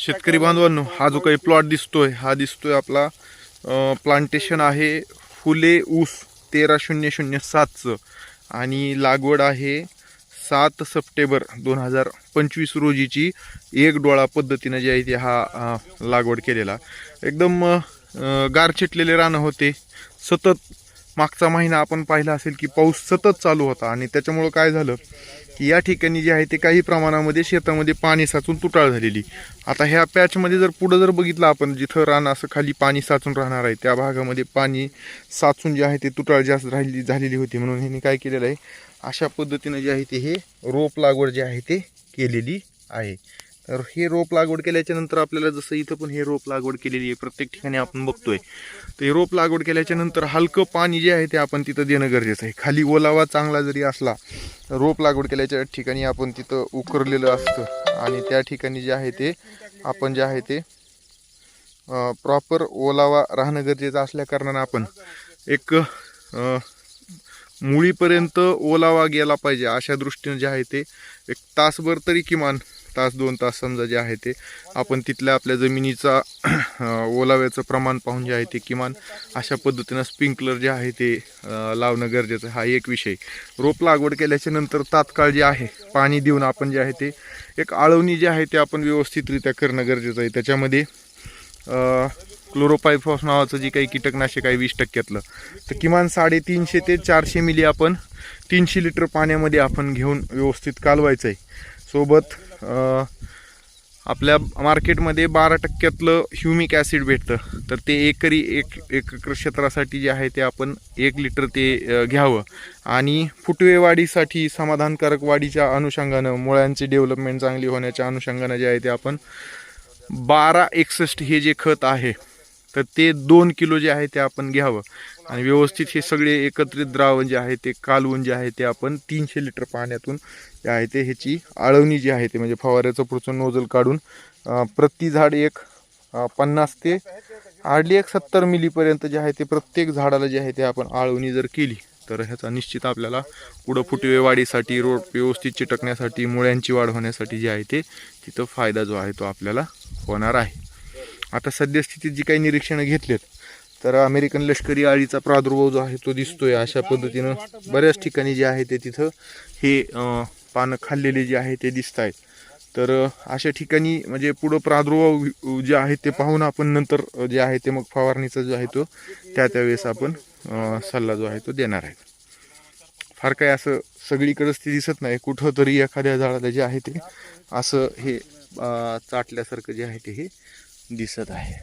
शेतकरी बांधवांनो हा जो काही प्लॉट दिसतोय हा दिसतोय आपला प्लांटेशन आहे फुले ऊस तेरा शून्य शून्य सातचं. आणि लागवड आहे सात सप्टेंबर दोन हजार पंचवीस रोजीची. एक डोळा पद्धतीनं जी आहे ती हा लागवड केलेला. एकदम गार चिटलेले रानं होते. सतत मागचा महिना आपण पाहिला असेल की पाऊस सतत चालू होता आणि त्याच्यामुळं काय झालं की या ठिकाणी जे आहे ते काही प्रमाणामध्ये शेतामध्ये पाणी साचून तुटाळ झालेली. आता ह्या पॅचमध्ये जर पुढं जर बघितलं आपण जिथं रान असं खाली पाणी साचून राहणार आहे त्या भागामध्ये पाणी साचून जे आहे ते तुटाळ जास्त राहिली झालेली होती. म्हणून ह्यांनी काय केलेलं आहे? अशा पद्धतीनं जे आहे ते हे रोप लागवड जे आहे ते केलेली आहे. तर हे रोप लागवड केल्याच्यानंतर आपल्याला जसं इथं पण हे रोप लागवड केलेली आहे प्रत्येक ठिकाणी आपण बघतोय. तर हे रोप लागवड केल्याच्यानंतर हलकं पाणी जे आहे ते आपण तिथं देणं गरजेचं आहे. खाली ओलावा चांगला जरी असला रोप लागवड केल्याच्या ठिकाणी आपण तिथं उकरलेलं असतं. आणि त्या ठिकाणी जे आहे ते आपण जे आहे ते प्रॉपर ओलावा राहणं गरजेचं असल्या कारणानं आपण एक मुळीपर्यंत ओलावा गेला पाहिजे. अशा दृष्टीनं जे आहे ते एक तासभर तरी किमान तास दोन तास समजा जे आहे ते आपण तिथल्या आपल्या जमिनीचा ओलाव्याचं प्रमाण पाहून जे आहे ते किमान अशा पद्धतीनं स्प्रिंकलर जे आहे ते लावणं गरजेचं आहे. हा एक विषय. रोप लागवड केल्याच्यानंतर तात्काळ जे आहे पाणी देऊन आपण जे आहे ते एक आळवणी जे आहे ते आपण व्यवस्थितरित्या करणं गरजेचं आहे. त्याच्यामध्ये क्लोरोपायफॉस नावाचं जे काही कीटकनाशक आहे वीस टक्क्यातलं तर किमान साडेतीनशे ते चारशे मिली आपण तीनशे लिटर पाण्यामध्ये आपण घेऊन व्यवस्थित कालवायचं आहे. सोबत आपल्या मार्केटमध्ये बारा टक्क्यातलं ह्युमिक ॲसिड भेटतं. तर ते एकरी एक एक एकर क्षेत्रासाठी जे आहे ते आपण एक लिटर ते घ्यावं. आणि फुटवे वाढीसाठी समाधानकारक वाढीच्या अनुषंगानं मुळ्यांची डेव्हलपमेंट चांगली होण्याच्या अनुषंगानं जे आहे ते आपण बारा एकसष्ट हे जे खत आहे तर ते दोन किलो जे आहे ते आपण घ्यावं. आणि व्यवस्थित हे सगळे एकत्रित द्रावण जे आहे ते कालवून जे आहे ते आपण तीनशे लिटर पाण्यातून जे आहे ते ह्याची आळवणी जी आहे ते म्हणजे फवाऱ्याचं पुढचं नोजल काढून प्रति झाड एक पन्नास ते हार्डली एक सत्तर मिलीपर्यंत जे आहे ते प्रत्येक झाडाला जे आहे ते आपण आळवणी जर केली तर ह्याचा निश्चित आपल्याला पुढं फुटवे वाढीसाठी रोड व्यवस्थित चिटकण्यासाठी मुळ्यांची वाढ होण्यासाठी जे आहे ते तिथं फायदा जो आहे तो आपल्याला होणार आहे. आता सद्यस्थितीत जी काही निरीक्षणं घेतलेत तर अमेरिकन लष्करी आळीचा प्रादुर्भाव जो आहे तो दिसतोय अशा पद्धतीनं. बऱ्याच ठिकाणी जे आहे ते तिथं हे पानं खाल्लेले जे आहे ते दिसत आहेत. तर अशा ठिकाणी म्हणजे पुढं प्रादुर्भाव जे आहे ते पाहून आपण नंतर जे आहे ते मग फवारणीचा जो आहे तो त्या त्यावेळेस आपण सल्ला जो आहे तो देणार आहे फार काही असं सगळीकडेच ते दिसत नाही. कुठं तरी एखाद्या झाडाला जे आहे ते असं हे चाटल्यासारखं जे आहे ते हे दिसत आहे.